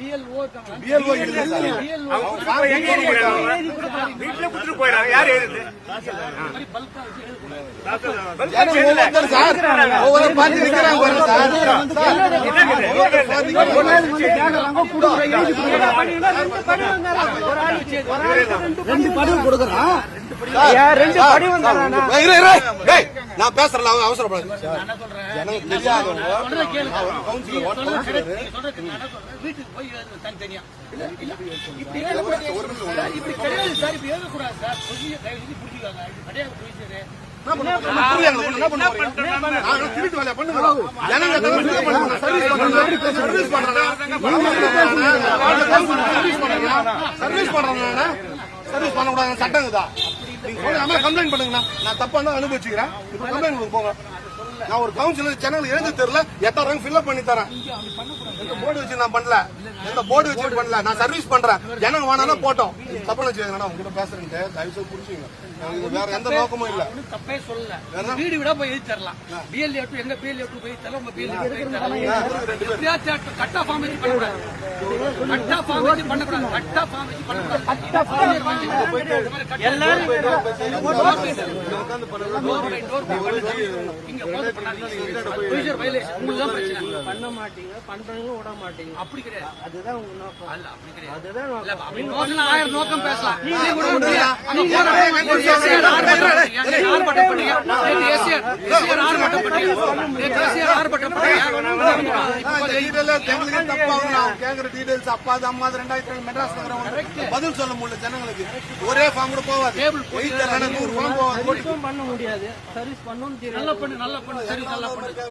BLO BLO போயிடாங்க யார் எழுது ஏன்னா ஒவ்வொருத்தர் சார், ஒவ்வொரு பார்ட்டி நிக்கிறாங்க நான் பேசுறேன் அவங்க அவசரப்படாது. சர்வீஸ் பண்றேன். சர்வீஸ் பண்றேன். நீங்க அம்மா கம்ப்ளைண்ட் பண்ணுங்கண்ணா. நான் தப்பா இருந்தா அனுபவிச்சுக்கிறேன். இப்ப கம்ப்ளைண்ட் போங்க. நான் ஒரு கவுன்சிலர் சேனல் எழுந்து தெரியல எட்டாயிரம் ஃபில்அப் பண்ணி தரேன். எந்த போர்டு வச்சு நான் பண்ணல. எந்த போர்டு வச்சு பண்ணல. நான் சர்வீஸ் பண்றேன். ஜனங்க வேணாலும் போட்டோம். தப்பு வச்சுக்கோங்க உங்ககிட்ட பேசுறேன் தயவு செய்து புரிச்சுங்க வேற எந்த நோக்கமும் இல்ல. தப்பே சொல்லல. வீடு விட போய் எழுதி தரலாம். பிஎல்ஏ டூ எங்க பிஎல்ஏ டூ போய் தரலாம்? உங்க பிஎல்ஏ போய் தரலாம். கட்டா ஃபார்ம் வச்சு பண்ணக்கூடாது. கட்டா ஃபார்ம் வச்சு பண்ணக்கூடாது. கட்டா ஃபார்ம் வச்சு பண்ணக்கூடாது எல்லாரும் இங்க பண்ண மாட்டீங்க பண்றவங்க விட மாட்டீங்க அப்படி கிடையாது அதுதான் உங்க நோக்கம் அல்ல அப்படி கிடையாது அதுதான் ஆயிரம் நோக்கம் பேசலாம் நீங்க ஒரு ஆர்ப்பாட்டம் பண்ணீங்க. ஆர்ப்பாட்டம் பண்ணீங்க. எங்களுக்கு தப்பாகும் நான் கேக்குற டீடைல்ஸ் அப்பா அது அம்மா அது ரெண்டாயிரத்தி ரெண்டு மெட்ராஸ் நகரம் பதில் சொல்ல முடியல ஜனங்களுக்கு ஒரே ஃபார்ம் கூட போவாது நூறு ஃபார்ம் போவாது பண்ண முடியாது சர்வீஸ் பண்ணணும் தெரியும் நல்லா பண்ணு நல்லா பண்ணு சரி. நல்லா பண்ணு